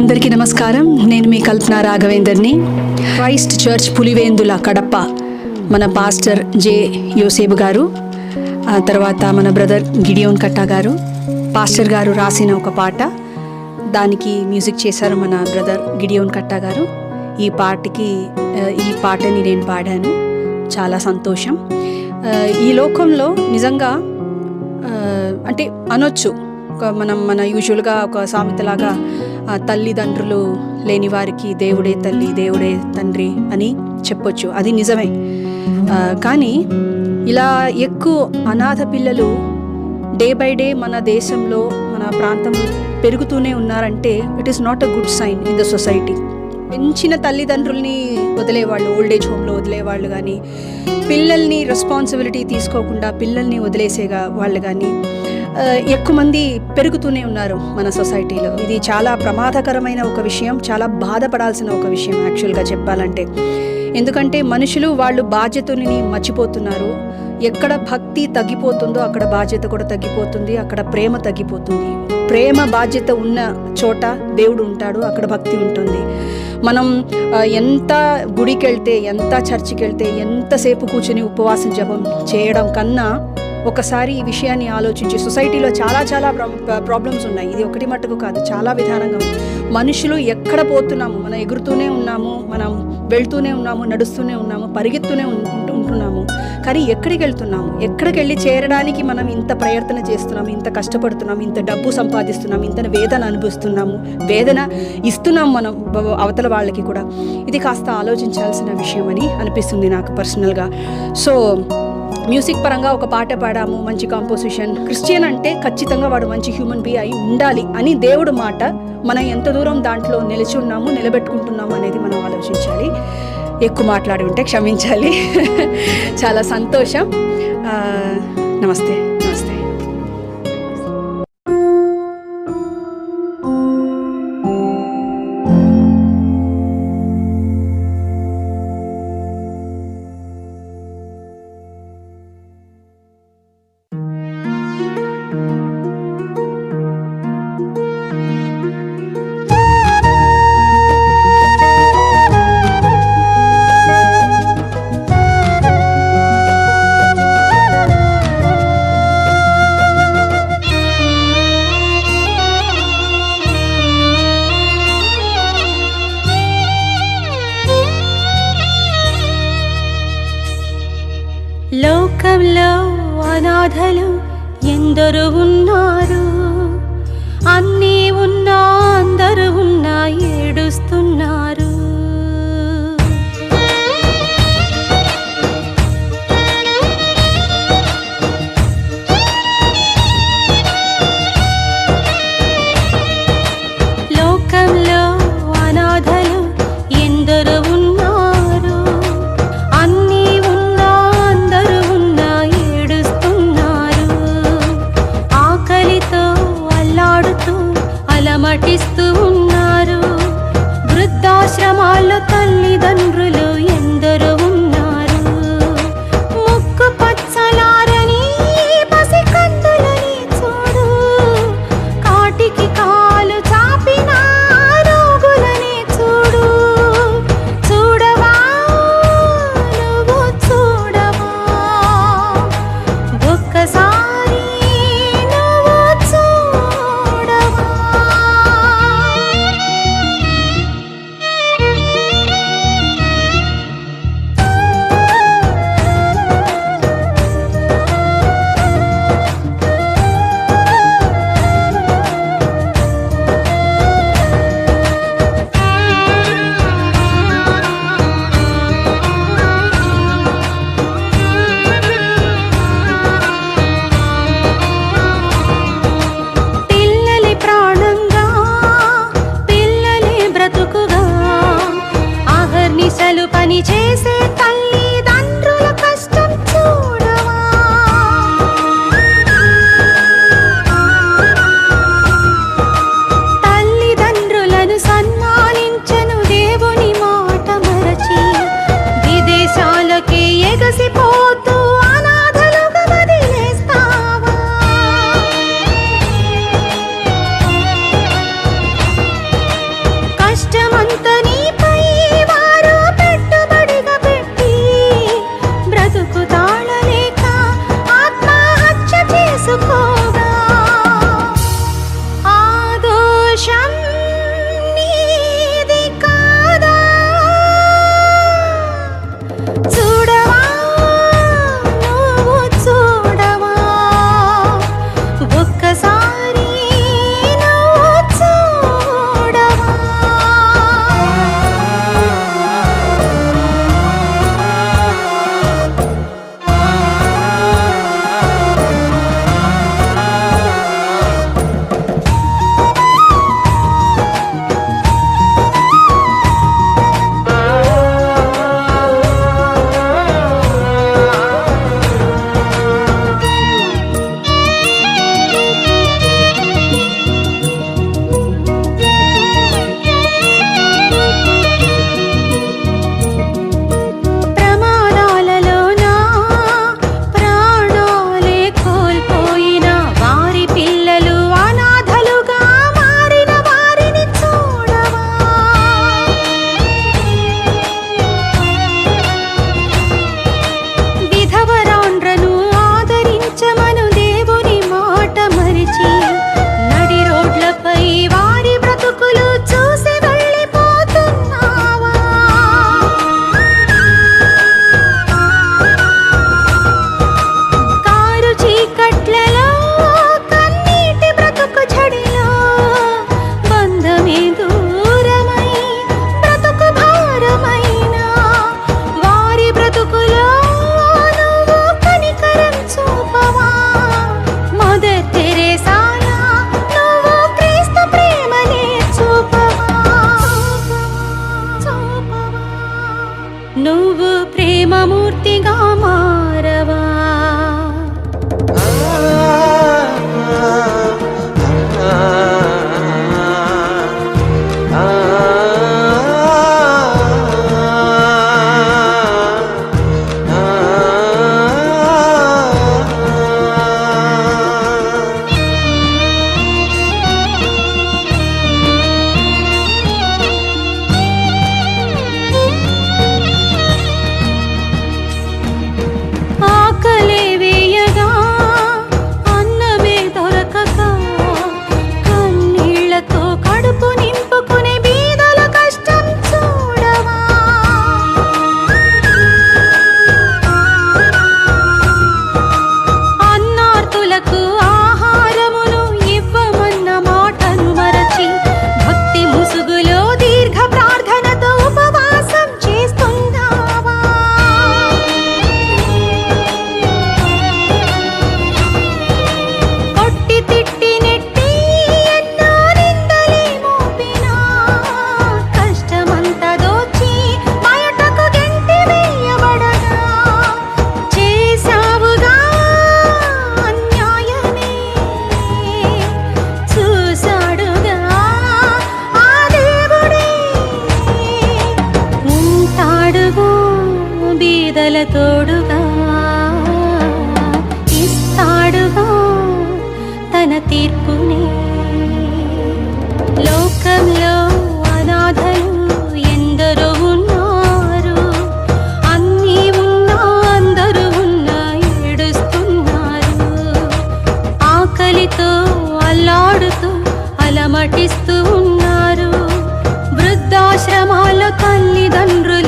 అందరికీ నమస్కారం. నేను మీ కల్పన రాఘవేందర్ని. క్రైస్ట్ చర్చ్ పులివేందుల కడప మన పాస్టర్ జే. యోసేబు గారు ఆ తర్వాత మన బ్రదర్ గిడియోన్ కట్టా గారు పాస్టర్ గారు రాసిన ఒక పాట. దానికి మ్యూజిక్ చేశారు మన బ్రదర్ గిడియోన్ కట్టా గారు. ఈ పాటకి ఈ పాటని నేను పాడాను. చాలా సంతోషం. ఈ లోకంలో నిజంగా అంటే అనొచ్చు. ఒక మనం మన యూజువల్గా ఒక సామెతలాగా తల్లిదండ్రులు లేని వారికి దేవుడే తల్లి దేవుడే తండ్రి అని చెప్పొచ్చు. అది నిజమే. కానీ ఇలా ఎక్కువ అనాథ పిల్లలు డే బై డే మన దేశంలో మన ప్రాంతంలో పెరుగుతూనే ఉన్నారంటే it is not a good sign in the society పెంచిన తల్లిదండ్రుల్ని వదిలేవాళ్ళు ఓల్డ్ ఏజ్ హోమ్లో వదిలేవాళ్ళు కానీ పిల్లల్ని రెస్పాన్సిబిలిటీ తీసుకోకుండా పిల్లల్ని వదిలేసేగా వాళ్ళు కానీ ఎక్కువ మంది పెరుగుతూనే ఉన్నారు మన సొసైటీలో. ఇది చాలా ప్రమాదకరమైన ఒక విషయం చాలా బాధపడాల్సిన ఒక విషయం యాక్చువల్గా చెప్పాలంటే. ఎందుకంటే మనుషులు వాళ్ళు బాధ్యతని మర్చిపోతున్నారు. ఎక్కడ భక్తి తగ్గిపోతుందో అక్కడ బాధ్యత కూడా తగ్గిపోతుంది అక్కడ ప్రేమ తగ్గిపోతుంది. ప్రేమ బాధ్యత ఉన్న చోట దేవుడు ఉంటాడు అక్కడ భక్తి ఉంటుంది. మనం ఎంత గుడికి వెళ్తే ఎంత చర్చికి వెళ్తే ఎంతసేపు కూర్చొని ఉపవాసం జపం చేయడం కన్నా ఒకసారి ఈ విషయాన్ని ఆలోచించి సొసైటీలో చాలా చాలా ప్రాబ్లమ్స్ ఉన్నాయి. ఇది ఒకటి మట్టుకు కాదు చాలా విధానంగా మనుషులు ఎక్కడ పోతున్నాము? మనం ఎగురుతూనే ఉన్నాము మనం వెళ్తూనే ఉన్నాము నడుస్తూనే ఉన్నాము పరిగెత్తూనే ఉంటున్నాము. కానీ ఎక్కడికి వెళ్తున్నాము? ఎక్కడికి వెళ్ళి చేరడానికి మనం ఇంత ప్రయత్న చేస్తున్నాం ఇంత కష్టపడుతున్నాం ఇంత డబ్బు సంపాదిస్తున్నాం ఇంత వేదన అనుభవిస్తున్నాము? వేదన ఇస్తున్నాం మనం అవతల వాళ్ళకి కూడా. ఇది కాస్త ఆలోచించాల్సిన విషయం అని అనిపిస్తుంది నాకు పర్సనల్గా. సో మ్యూజిక్ పరంగా ఒక పాట పాడాము మంచి కాంపోజిషన్. క్రిస్టియన్ అంటే ఖచ్చితంగా వాడు మంచి హ్యూమన్ బీ అయి ఉండాలి అని దేవుడు మాట మనం ఎంత దూరం దాంట్లో నిలిచి ఉన్నాము నిలబెట్టుకుంటున్నాము అనేది మనం ఆలోచించాలి. ఎక్కువ మాట్లాడి ఉంటే క్షమించాలి. చాలా సంతోషం. నమస్తే. నమస్తే. లోకంలో అనాథలు ఎందరు ఉన్నారు. అన్నీ ఉన్నా అందరు ఉన్నా ఏడుస్తున్నారు నీవు ప్రేమమూర్తిగా మా తోడుగా ఇస్తాడుగా తన తీర్పునే. లోకంలో అనాథలు ఎందరో ఉన్నారు. అన్నీ ఉన్నా అందరూ ఉన్నా ఏడుస్తున్నారు. ఆకలితో అల్లాడుతూ అలమటిస్తూ ఉన్నారు. వృద్ధాశ్రమాల తల్లిదండ్రులు